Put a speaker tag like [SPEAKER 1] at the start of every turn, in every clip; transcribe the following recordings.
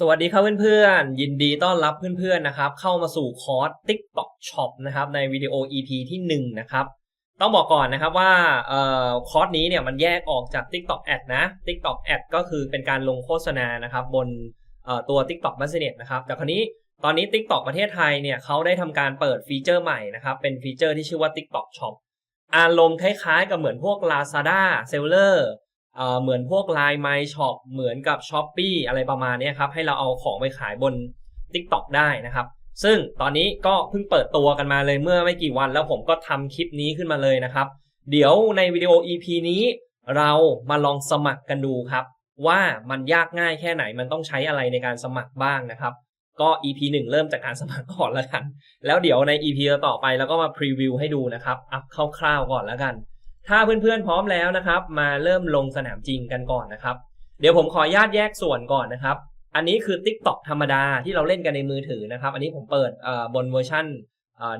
[SPEAKER 1] สวัสดีครับเพื่อนๆ ยินดีต้อนรับเพื่อนๆนะครับ เข้ามาสู่คอร์ส TikTok Shop นะครับในวิดีโอ EP ที่ 1 นะครับ ต้องบอกก่อนนะครับว่าออคอร์สนี้เนี่ยมันแยกออกจาก TikTok Ad นะ TikTok Ad ก็คือเป็นการลงโฆษณานะครับ บนตัว TikTok Business นะครับ แต่คราวนี้ตอนนี้ TikTok ประเทศไทยเนี่ยเขาได้ทำการเปิดฟีเจอร์ใหม่นะครับ เป็นฟีเจอร์ที่ชื่อว่า TikTok Shop อารมณ์คล้ายๆ กับเหมือนพวก Lazada Seller เหมือนพวก Line My Shop เหมือนกับ s h อ p e e อะไรประมาณนี้ครับให้เราเอาของไปขายบน TikTok ได้นะครับ ซึ่งตอนนี้ก็เพิ่งเปิดตัวกันมาเลยเมื่อไม่กี่วัน แล้วผมก็ทำคลิปนี้ขึ้นมาเลยนะครับ เดี๋ยวในวิดีโอ EP นี้เรามาลองสมัครกันดูครับ ว่ามันยากง่ายแค่ไหนมันต้องใช้อะไรในการสมัครบ้างนะครับ ก็ EP 1 เริ่มจากการสมัครก่อนแล้วกัน แล้วเดี๋ยวใน EP ต่อไปเราก็มาพรีวิวให้ดูนะครับ อัพคร่าวๆก่อนแล้วกัน ถ้าเพื่อนๆพร้อมแล้วนะครับ มาเริ่มลงสนามจริงกันก่อนนะครับ เดี๋ยวผมขออนุญาตแยกส่วนก่อนนะครับ อันนี้คือ TikTok ธรรมดาที่เราเล่นกันในมือถือนะครับ อันนี้ผมเปิดบนเวอร์ชัน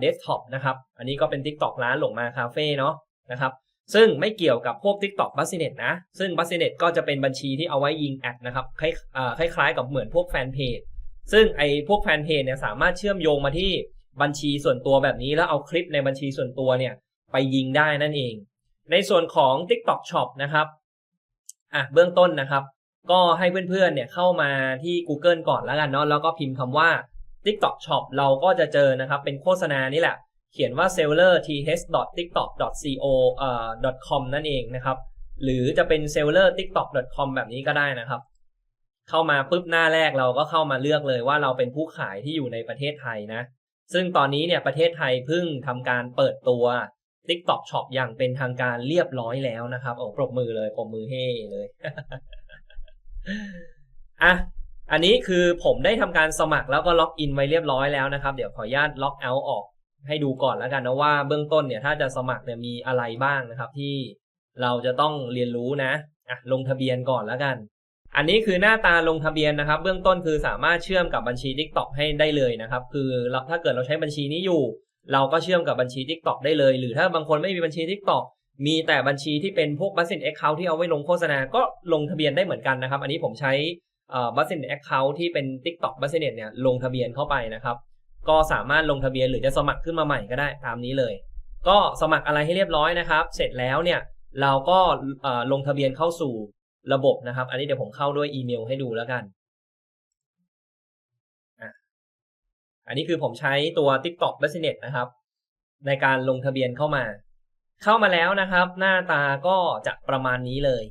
[SPEAKER 1] เดสก์ท็อปนะครับ อันนี้ก็เป็น TikTok ร้านหลงมาคาเฟ่เนาะนะครับ ซึ่งไม่เกี่ยวกับพวก TikTok b u s i n e t นะ ซึ่ง b u s i n e t ก็จะเป็นบัญชีที่เอาไว้ยิงแอดนะครับคล้ายๆ กับเหมือนพวกแฟนเพจ ซึ่งไอ้พวกแฟนเพจเนี่ยสามารถเชื่อมโยงมาที่บัญชีส่วนตัวแบบนี้แล้วเอาคลิปในบัญชีส่วนตัวเนี่ยไปยิงได้นั่นเอง ในส่วนของ TikTok Shop นะครับอะเบื้องต้นนะครับ ก็ให้เพื่อนๆเนี่ยเข้ามาที่ Google ก่อนแล้วกันเนาะแล้วก็พิมพ์คำว่า TikTok Shop เราก็จะเจอนะครับ เป็นโฆษณานี่แหละ เขียนว่า seller th tiktok co เอ่อ com นั่นเองนะครับ หรือจะเป็น seller tiktok com แบบนี้ก็ได้นะครับ เข้ามาปุ๊บหน้าแรกเราก็เข้ามาเลือกเลยว่าเราเป็นผู้ขายที่อยู่ในประเทศไทยนะ ซึ่งตอนนี้เนี่ยประเทศไทยเพิ่งทำการเปิดตัว TikTok Shop อย่างเป็นทางการเรียบร้อยแล้วนะครับโอ้ปรบมือเลยปรบมือเฮ่เลยอะอันนี้คือผมได้ทำการสมัครแล้วก็ล็อกอินไว้เรียบร้อยแล้วนะครับ เดี๋ยวขออนุญาตล็อกเอาท์ออกให้ดูก่อนแล้วกันนะว่าเบื้องต้นเนี่ยถ้าจะสมัครเนี่ยมีอะไรบ้างนะครับ ที่เราจะต้องเรียนรู้นะอะลงทะเบียนก่อนแล้วกัน อันนี้คือหน้าตาลงทะเบียนนะครับ เบื้องต้นคือสามารถเชื่อมกับบัญชี TikTok ให้ได้เลยนะครับ คือเราถ้าเกิดเราใช้บัญชีนี้อยู่ เราก็เชื่อมกับบัญชี TikTok ได้เลย หรือถ้าบางคนไม่มีบัญชี TikTok มีแต่บัญชีที่เป็นพวก Business Account ที่เอาไว้ลงโฆษณาก็ลงทะเบียนได้เหมือนกันนะครับ อันนี้ผมใช้เอ่อ Business Account ที่เป็น TikTok b u s i n e s เนี่ยลงทะเบียนเข้าไปนะครับ ก็สามารถลงทะเบียนหรือจะสมัครขึ้นมาใหม่ก็ได้ตามนี้เลย ก็สมัครอะไรให้เรียบร้อยนะครับ เสร็จแล้วเนี่ยเราก็ลงทะเบียนเข้าสู่ระบบนะครับ อันนี้เดี๋ยวผมเข้าด้วยอีเมลให้ดูแล้วกัน อันนี้คือผมใช้ตัว TikTok Business นะครับ ในการลงทะเบียนเข้ามา เข้ามาแล้วนะครับ หน้าตาก็จะประมาณนี้เลย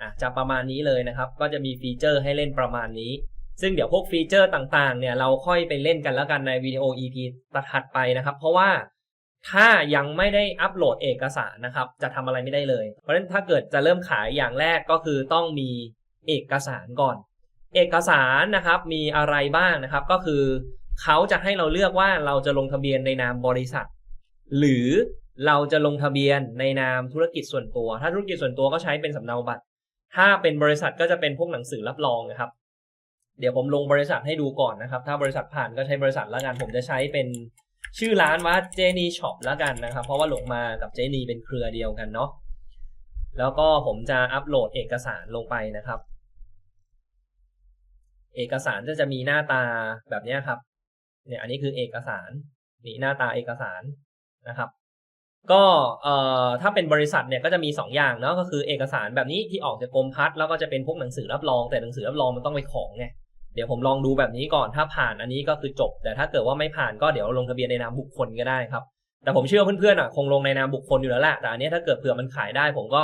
[SPEAKER 1] อะจะประมาณนี้เลยนะครับ ก็จะมีฟีเจอร์ให้เล่นประมาณนี้ ซึ่งเดี๋ยวพวกฟีเจอร์ต่างๆ เนี่ยเราค่อยไปเล่นกันแล้วกันในวิดีโอ EP ถัดไปนะครับ เพราะว่าถ้ายังไม่ได้อัปโหลดเอกสารนะครับ จะทำอะไรไม่ได้เลย เพราะฉะนั้นถ้าเกิดจะเริ่มขายอย่างแรกก็คือต้องมีเอกสารก่อน เอกสารนะครับมีอะไรบ้างนะครับ ก็คือ เขาจะให้เราเลือกว่าเราจะลงทะเบียนในนามบริษัท หรือเราจะลงทะเบียนในนามธุรกิจส่วนตัว ถ้าธุรกิจส่วนตัวก็ใช้เป็นสำเนาบัตร ถ้าเป็นบริษัทก็จะเป็นพวกหนังสือรับรองนะครับ เดี๋ยวผมลงบริษัทให้ดูก่อนนะครับ ถ้าบริษัทผ่านก็ใช้บริษัทล้วกัน ผมจะใช้เป็นชื่อร้านว่าเจนีช็อปล้วกันนะครับ เพราะว่าหลงมากับเจนีเป็นเครือเดียวกันเนาะ แล้วก็ผมจะอัปโหลดเอกสารลงไปนะครับ เอกสารจะจะมีหน้าตาแบบนี้ครับ เนี่ยอันนี้คือเอกสารนี่หน้าตาเอกสารนะครับ ก็เอ่อถ้าเป็นบริษัทเนี่ยก็จะมี 2 อย่างเนาะก็คือเอกสารแบบนี้ที่ออกจากกรมพัฒน์แล้วก็จะเป็นพวกหนังสือรับรอง แต่หนังสือรับรองมันต้องไปของไงเดี๋ยวผมลองดูแบบนี้ก่อนถ้าผ่านอันนี้ก็คือจบ แต่ถ้าเกิดว่าไม่ผ่านก็เดี๋ยวลงทะเบียนในนามบุคคลก็ได้ครับ แต่ผมเชื่อเพื่อนๆอะคงลงในนามบุคคลอยู่แล้วแหละแต่อันนี้ถ้าเกิดเผื่อมันขายได้ ผมก็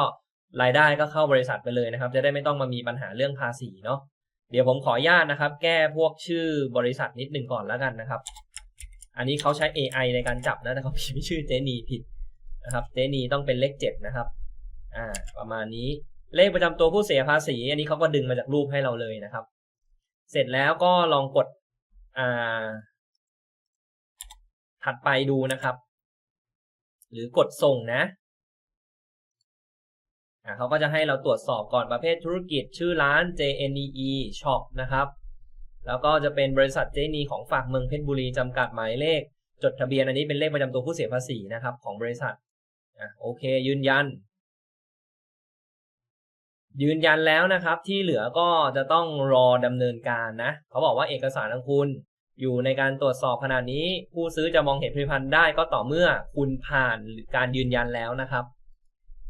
[SPEAKER 1] รายได้ก็เข้าบริษัทไปเลยนะครับ จะได้ไม่ต้องมามีปัญหาเรื่องภาษีเนาะ เดี๋ยวผมขออนุญาตนะครับ แก้พวกชื่อบริษัทนิดหนึ่งก่อนแล้วกันนะครับ อันนี้เขาใช้ AI ในการจับนะแต่เขาพิมพ์ชื่อเจนีผิดนะครับ เจนีต้องเป็นเลขเจ็ดนะครับ อ่า ประมาณนี้เลขประจำตัวผู้เสียภาษี อันนี้เขาก็ดึงมาจากรูปให้เราเลยนะครับ เสร็จแล้วก็ลองกด อ่า ถัดไปดูนะครับ หรือกดส่งนะ เขาก็จะให้เราตรวจสอบก่อนประเภทธุรกิจชื่อร้าน JNE Shop นะครับ แล้วก็จะเป็นบริษัทเจนีของฝากเมืองเพชรบุรีจำกัดหมายเลข จดทะเบียนอันนี้เป็นเลขประจำตัวผู้เสียภาษีนะครับ ของบริษัทอะโอเค ยืนยัน ยืนยันแล้วนะครับ ที่เหลือก็จะต้องรอดำเนินการนะ เขาบอกว่าเอกสารของคุณอยู่ในการตรวจสอบขนาดนี้ ผู้ซื้อจะมองเห็นผลิตภัณฑ์ได้ก็ต่อเมื่อคุณผ่านการยืนยันแล้วนะครับ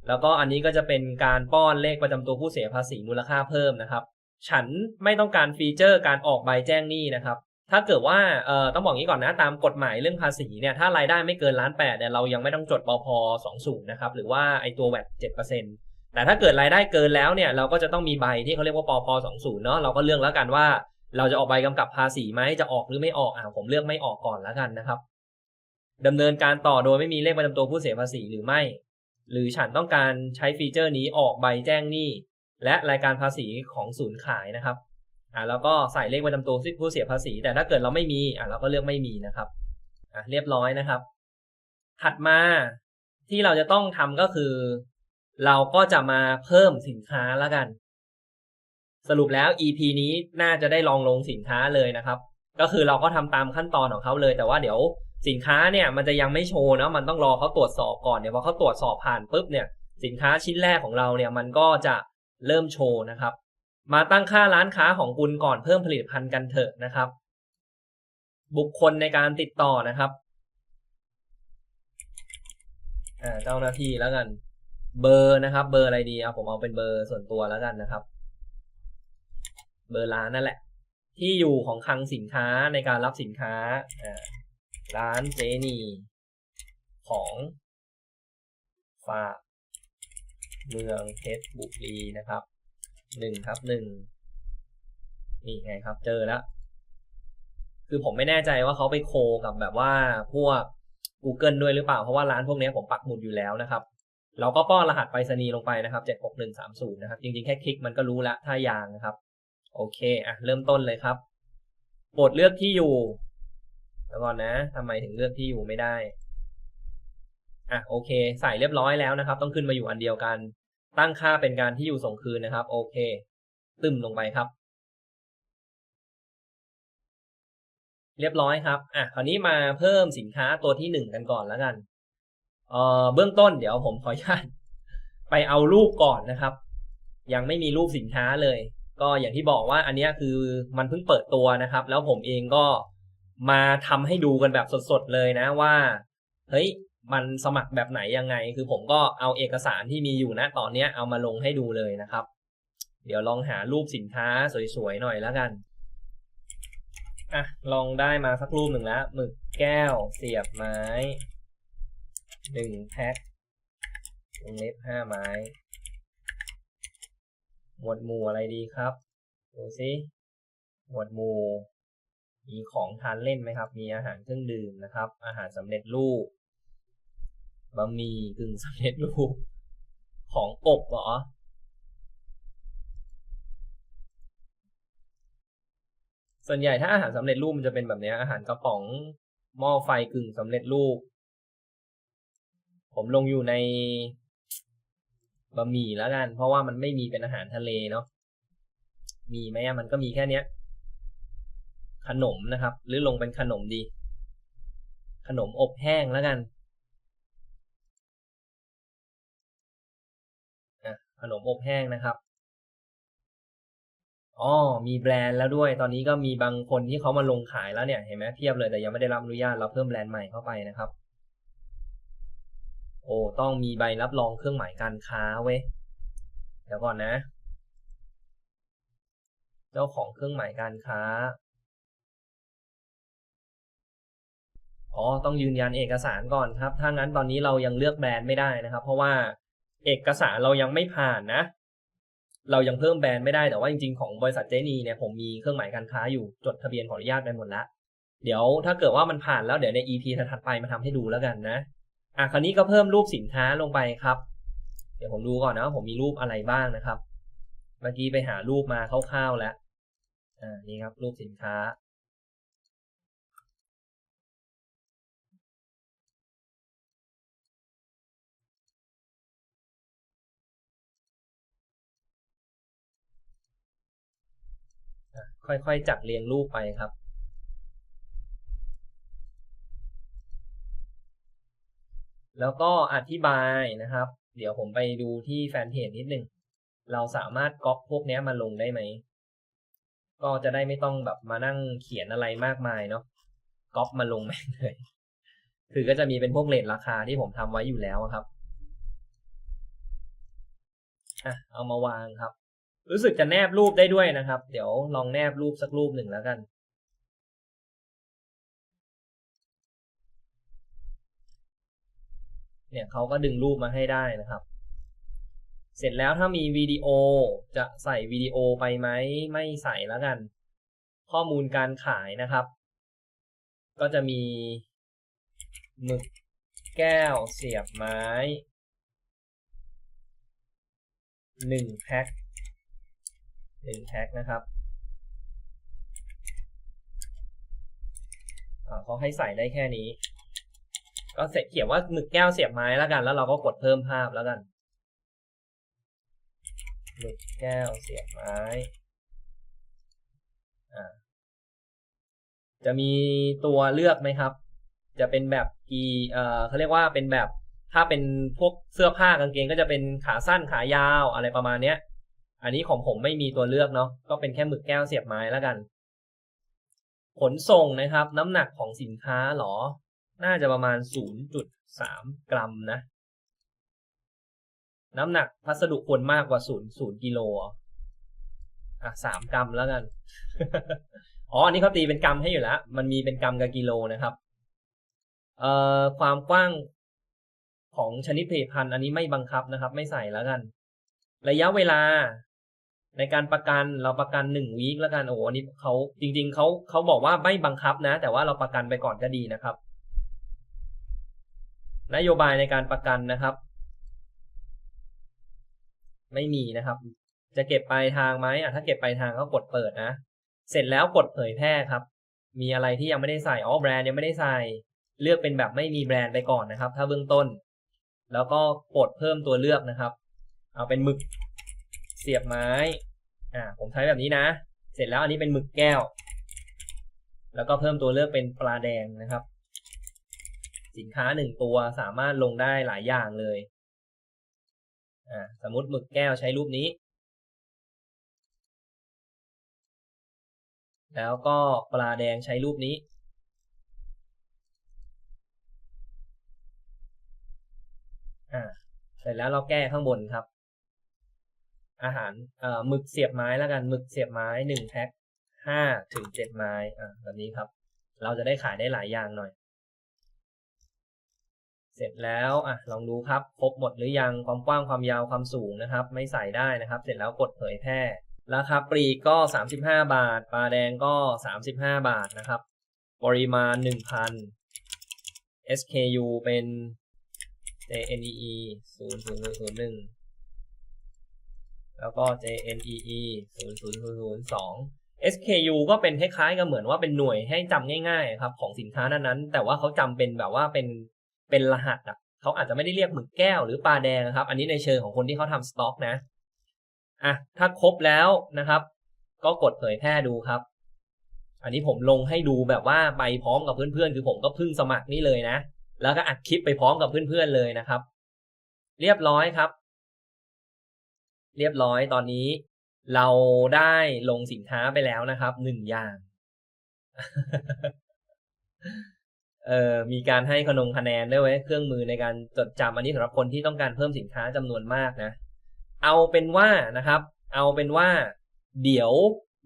[SPEAKER 1] แล้วก็อันนี้ก็จะเป็นการป้อนเลขประจำตัวผู้เสียภาษีมูลค่าเพิ่มนะครับ ฉันไม่ต้องการฟีเจอร์การออกใบแจ้งหนี้นะครับ ถ้าเกิดว่าเอ่อต้องบอกงี้ก่อนนะตามกฎหมายเรื่องภาษีเนี่ยถ้ารายได้ไม่เกินล้านแปดเนี่ยเรายังไม่ต้องจดปพสองศูนย์นะครับหรือว่าไอตัวแวดเจ็ดเปอร์เซ็นต์แต่ถ้าเกิดรายได้เกินแล้วเนี่ยเราก็จะต้องมีใบที่เขาเรียกว่าปพสองศูนย์เนาะเราก็เลือกแล้วกันว่าเราจะออกใบกำกับภาษีไหมจะออกหรือไม่ออกอ่าผมเลือกไม่ออกก่อนแล้วกันนะครับดำเนินการต่อโดยไม่มีเลขประจำตัวผู้เสียภาษีหรือไม่ หรือฉันต้องการใช้ฟีเจอร์นี้ออกใบแจ้งหนี้ และรายการภาษีของศูนย์ขายนะครับอ่าแล้วก็ใส่เลขประจำตัวผู้เสียภาษี แต่ถ้าเกิดเราไม่มีอ่าเราก็เลือกไม่มีนะครับอะเรียบร้อยนะครับ ถัดมาที่เราจะต้องทำก็คือ เราก็จะมาเพิ่มสินค้าแล้วกัน สรุปแล้ว EP นี้น่าจะได้ลองลงสินค้าเลยนะครับ ก็คือเราก็ทำตามขั้นตอนของเขาเลย แต่ว่าเดี๋ยว สินค้าเนี่ยมันจะยังไม่โชว์นะมันต้องรอเขาตรวจสอบก่อนเดี๋ยวพอเขาตรวจสอบผ่านปุ๊บเนี่ยสินค้าชิ้นแรกของเราเนี่ยมันก็จะเริ่มโชว์นะครับ มาตั้งค่าร้านค้าของคุณก่อนเพิ่มผลิตภัณฑ์กันเถอะนะครับ บุคคลในการติดต่อนะครับอ่าเจ้าหน้าที่แล้วกัน เบอร์นะครับ เบอร์อะไรดีเอาผมเอาเป็นเบอร์ส่วนตัวแล้วกันนะครับ เบอร์ร้านนั่นแหละ ที่อยู่ของคลังสินค้าในการรับสินค้าอ่า ร้านเจนีของฝากเมืองเพชรบุรีนะครับหนึ่งครับหนึ่งนี่ไงครับเจอแล้ว คือผมไม่แน่ใจว่าเขาไปโคกับแบบว่าพวก Google ด้วยหรือเปล่า เพราะว่าร้านพวกนี้ผมปักหมุดอยู่แล้วนะครับ เราก็ป้อนรหัสไปรษณีย์ลงไปนะครับ76130นะครับ จริงๆ แค่คลิกมันก็รู้ละถ้ายางนะครับ โอเค อะ เริ่มต้นเลยครับโปรดเลือกที่อยู่ แล้วก่อนนะทำไมถึงเลือกที่อยู่ไม่ได้ อะโอเค ใส่เรียบร้อยแล้วนะครับ ต้องขึ้นมาอยู่อันเดียวกัน ตั้งค่าเป็นการที่อยู่ส่งคืนนะครับ โอเค ตึมลงไปครับ เรียบร้อยครับ อะคราวนี้มาเพิ่มสินค้าตัวที่หนึ่งกันก่อนแล้วกัน เอ่อเบื้องต้นเดี๋ยวผมขออนุญาตไปเอารูปก่อนนะครับ ยังไม่มีรูปสินค้าเลย ก็อย่างที่บอกว่าอันนี้คือมันเพิ่งเปิดตัวนะครับ แล้วผมเองก็ มาทำให้ดูกันแบบสดๆเลยนะว่า เฮ้ยมันสมัครแบบไหนยังไง คือผมก็เอาเอกสารที่มีอยู่นะตอนนี้เอามาลงให้ดูเลยนะครับ เดี๋ยวลองหารูปสินค้าสวยๆหน่อยแล้วกันอะลองได้มาสักรูปหนึ่งแล้วหมึกแก้วเสียบไม้หนึ่งแพ็ควงเล็บห้าไม้ หมวดหมู่อะไรดีครับ ดูสิหมวดหมู่ มีของทานเล่นไหมครับ มีอาหารเครื่องดื่มนะครับ อาหารสำเร็จรูปบะหมี่กึ่งสำเร็จรูป ของอบเหรอส่วนใหญ่ถ้าอาหารสำเร็จรูปมันจะเป็นแบบนี้อาหารกระป๋องหม้อไฟกึ่งสำเร็จรูป ผมลงอยู่ในบะหมี่แล้วกัน เพราะว่ามันไม่มีเป็นอาหารทะเลเนาะมีไหมมันก็มีแค่เนี้ย ขนมนะครับ หรือลงเป็นขนมดี ขนมอบแห้งแล้วกันขนมอบแห้งนะครับอ๋อมีแบรนด์แล้วด้วย ตอนนี้ก็มีบางคนที่เขามาลงขายแล้วเนี่ย เห็นไหมเพียบเลยแต่ยังไม่ได้รับอนุญาต เราเพิ่มแบรนด์ใหม่เข้าไปนะครับ โอ้ ต้องมีใบรับรองเครื่องหมายการค้าเว้ย เดี๋ยวก่อนนะ เจ้าของเครื่องหมายการค้า อ๋อต้องยืนยันเอกสารก่อนครับ ถ้างั้นตอนนี้เรายังเลือกแบรนด์ไม่ได้นะครับ เพราะว่าเอกสารเรายังไม่ผ่านนะ เรายังเพิ่มแบรนด์ไม่ได้แต่ว่าจริงๆของบริษัทเจนีเนี่ยผมมีเครื่องหมายการค้าอยู่จดทะเบียนขออนุญาตไปหมดแล้วเดี๋ยวถ้าเกิดว่ามันผ่านแล้วเดี๋ยวใน EP ถัดไปมาทำให้ดูแล้วกันนะอะคราวนี้ก็เพิ่มรูปสินค้าลงไปครับ เดี๋ยวผมดูก่อนนะว่าผมมีรูปอะไรบ้างนะครับ เมื่อกี้ไปหารูปมาคร่าวๆแล้วอ่านี่ครับรูปสินค้า ค่อยๆ จัดเรียงรูปไปครับ แล้วก็อธิบายนะครับ เดี๋ยวผมไปดูที่แฟนเพจนิดนึง เราสามารถก๊อปพวกนี้มาลงได้ไหม ก็จะได้ไม่ต้องแบบมานั่งเขียนอะไรมากมายเนาะ ก๊อปมาลงแม่งเลย คือก็จะมีเป็นพวกเลทราคาที่ผมทำไว้อยู่แล้วครับอะเอามาวางครับ รู้สึกจะแนบรูปได้ด้วยนะครับ เดี๋ยวลองแนบรูปสักรูปหนึ่งแล้วกัน เนี่ยเขาก็ดึงรูปมาให้ได้นะครับ เสร็จแล้วถ้ามีวิดีโอจะใส่วิดีโอไปไหมไม่ใส่แล้วกัน ข้อมูลการขายนะครับ ก็จะมีหมึกแก้วเสียบไม้หนึ่งแพ็ค หนึ่งแพ็คนะครับเขาให้ใส่ได้แค่นี้ ก็เสร็จเขียนว่าหมึกแก้วเสียบไม้แล้วกัน แล้วเราก็กดเพิ่มภาพแล้วกันหมึกแก้วเสียบไม้อ่าจะมีตัวเลือกไหมครับ จะเป็นแบบกีเอ่อเขาเรียกว่าเป็นแบบถ้าเป็นพวกเสื้อผ้ากางเกงก็จะเป็นขาสั้นขายาวอะไรประมาณเนี้ย อันนี้ของผมไม่มีตัวเลือกเนาะก็เป็นแค่หมึกแก้วเสียบไม้แล้วกัน ขนส่งนะครับ น้ำหนักของสินค้าหรอ น่าจะประมาณ 0.3 กรัมนะ น้ำหนักพัสดุควรมากกว่า 0 0กิโลอะสามกรัมแล้วกัน อ๋อ อันนี้เขาตีเป็นกรัมให้อยู่แล้ว มันมีเป็นกรัมกับกิโลนะครับ เอ่อ ความกว้างของชนิดผลิตภัณฑ์อันนี้ไม่บังคับนะครับ ไม่ใส่แล้วกัน ระยะเวลา ในการประกันเราประกันหนึ่งวีคแล้วกันโอ้โหนนี้เขาจริง ๆเขาเขาบอกว่าไม่บังคับนะ แต่ว่าเราประกันไปก่อนก็ดีนะครับ นโยบายในการประกันนะครับ ไม่มีนะครับ จะเก็บปลายทางไหมอะถ้าเก็บปลายทางก็กดเปิดนะเสร็จแล้วกดเผยแพร่ครับ มีอะไรที่ยังไม่ได้ใส่อ๋อแบรนด์ยังไม่ได้ใส่ เลือกเป็นแบบไม่มีแบรนด์ไปก่อนนะครับ ถ้าเบื้องต้น แล้วก็กดเพิ่มตัวเลือกนะครับ เอาเป็นหมึก สียบไม้ อ่า ผมใช้แบบนี้นะ เสร็จแล้วอันนี้เป็นหมึกแก้ว แล้วก็เพิ่มตัวเลือกเป็นปลาแดงนะครับ สินค้าหนึ่งตัวสามารถลงได้หลายอย่างเลย อ่า สมมติหมึกแก้วใช้รูปนี้ แล้วก็ปลาแดงใช้รูปนี้อ่าเสร็จแล้วเราแก้ข้างบนครับ อาหารเอ่อหมึกเสียบไม้แล้วกันหมึกเสียบไม้หนึ่งแพ็คห้าถึงเจ็ดไม้อ่าแบบนี้ครับ เราจะได้ขายได้หลายอย่างหน่อย เสร็จแล้วอะลองดูครับ ครบหมดหรือยังความกว้างความยาวความสูงนะครับ ไม่ใส่ได้นะครับ เสร็จแล้วกดเผยแพร่ราคาปลีกก็ 35 บาท ปลาแดงก็ 35 บาทนะครับ ปริมาณ 1,000 SKU เป็น JNEE 00001 แล้วก็ JNEE 00002 SKU ก็เป็นคล้ายๆกับเหมือนว่าเป็นหน่วยให้จำง่ายๆครับของสินค้านั้นๆ แต่ว่าเขาจำเป็นแบบว่าเป็นเป็นรหัสอะเขาอาจจะไม่ได้เรียกหมึกแก้วหรือปลาแดงครับ อันนี้ในเชิงของคนที่เขาทำสต็อกนะอะถ้าครบแล้วนะครับ ก็กดเผยแพร่ดูครับ อันนี้ผมลงให้ดูแบบว่าไปพร้อมกับเพื่อนๆ คือผมก็เพิ่งสมัครนี่เลยนะ แล้วก็อัดคลิปไปพร้อมกับเพื่อนๆเลยนะครับ เรียบร้อยครับ เรียบร้อยตอนนี้ เราได้ลงสินค้าไปแล้วนะครับหนึ่งอย่างเอ่อมีการให้ขนงคะแนนด้วยไว้ยเครื่องมือในการจดจำอันนี้สำหรับคนที่ต้องการเพิ่มสินค้าจำนวนมากนะ เอาเป็นว่านะครับ เอาเป็นว่า เดี๋ยว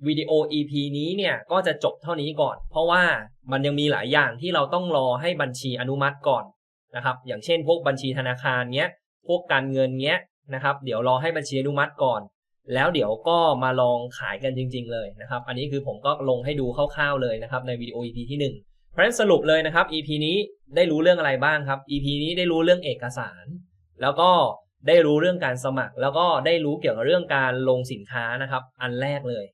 [SPEAKER 1] วิดีโอ EP นี้เนี่ยก็จะจบเท่านี้ก่อน เพราะว่ามันยังมีหลายอย่างที่เราต้องรอให้บัญชีอนุมัติก่อนนะครับ อย่างเช่น พวกบัญชีธนาคารเนี้ย พวกการเงินเนี้ย นะครับ เดี๋ยวรอให้บัญชีอนุมัติก่อน แล้วเดี๋ยวก็มาลองขายกันจริง ๆ เลยนะครับ อันนี้คือผมก็ลงให้ดูคร่าวๆเลยนะครับในวิดีโอ EP ที่ 1 เพราะฉะนั้นสรุปเลยนะครับ EP นี้ได้รู้เรื่องอะไรบ้างครับ EP นี้ได้รู้เรื่องเอกสาร แล้วก็ได้รู้เรื่องการสมัคร แล้วก็ได้รู้เกี่ยวกับเรื่องการลงสินค้านะครับ อันแรกเลย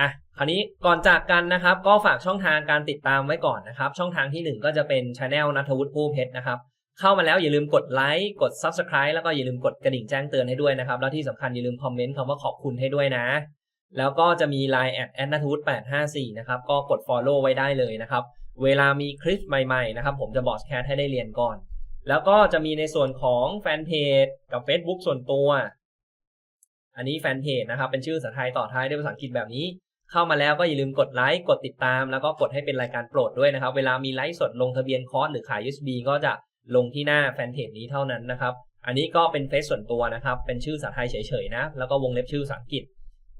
[SPEAKER 1] อะคราวนี้ก่อนจากกันนะครับ ก็ฝากช่องทางการติดตามไว้ก่อนนะครับ ช่องทางที่ 1 ก็จะเป็น Channel นัทวุฒิผู้เพชรนะครับ เข้ามาแล้วอย่าลืมกดไลค์กด Subscribe แล้วก็อย่าลืมกดกระดิ่งแจ้งเตือนให้ด้วยนะครับ แล้วที่สำคัญอย่าลืมคอมเมนต์คำว่าขอบคุณให้ด้วยนะ แล้วก็จะมี Line แอดแอดนัทวุฒิ854นะครับก็กด Follow ไว้ได้เลยนะครับ เวลามีคลิปใหม่ๆนะครับผมจะบอสแคสให้ได้เรียนก่อน แล้วก็จะมีในส่วนของแฟนเพจกับ Facebook ส่วนตัว อันนี้แฟนเพจนะครับเป็นชื่อภาษาไทยต่อท้ายด้วยภาษาอังกฤษแบบนี้เข้ามาแล้วก็อย่าลืมกดไลค์ กดติดตาม แล้วก็กดให้เป็นรายการโปรดด้วยนะครับ เวลามีไลฟ์สดลงทะเบียนคอร์สหรือขาย USB ก็จะ ลงที่หน้าแฟนเพจนี้เท่านั้นนะครับ อันนี้ก็เป็นเฟซส่วนตัวนะครับ เป็นชื่อภาษาไทยเฉยๆนะ แล้วก็วงเล็บชื่อภาษาอังกฤษ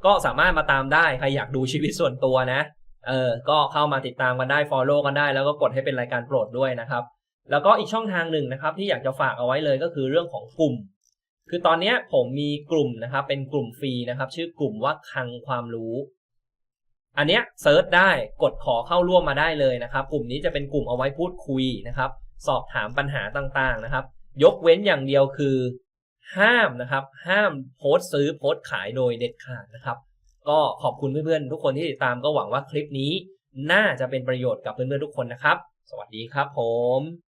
[SPEAKER 1] ก็สามารถมาตามได้ ใครอยากดูชีวิตส่วนตัวนะ เออ ก็เข้ามาติดตามกันได้ follow กันได้ แล้วก็กดให้เป็นรายการโปรดด้วยนะครับ แล้วก็อีกช่องทางหนึ่งนะครับ ที่อยากจะฝากเอาไว้เลยก็คือเรื่องของกลุ่ม คือตอนนี้ผมมีกลุ่มนะครับ เป็นกลุ่มฟรีนะครับ ชื่อกลุ่มว่าคังความรู้อันเนี้ยเซิร์ชได้กดขอเข้าร่วมมาได้เลยนะครับ กลุ่มนี้จะเป็นกลุ่มเอาไว้พูดคุยนะครับ สอบถามปัญหาต่างๆนะครับ ยกเว้นอย่างเดียวคือ ห้ามนะครับ ห้ามโพสต์ซื้อโพสต์ขายโดยเด็ดขาดนะครับ ก็ขอบคุณเพื่อนๆทุกคนที่ติดตามก็หวังว่าคลิปนี้ น่าจะเป็นประโยชน์กับเพื่อนๆทุกคนนะครับ สวัสดีครับผม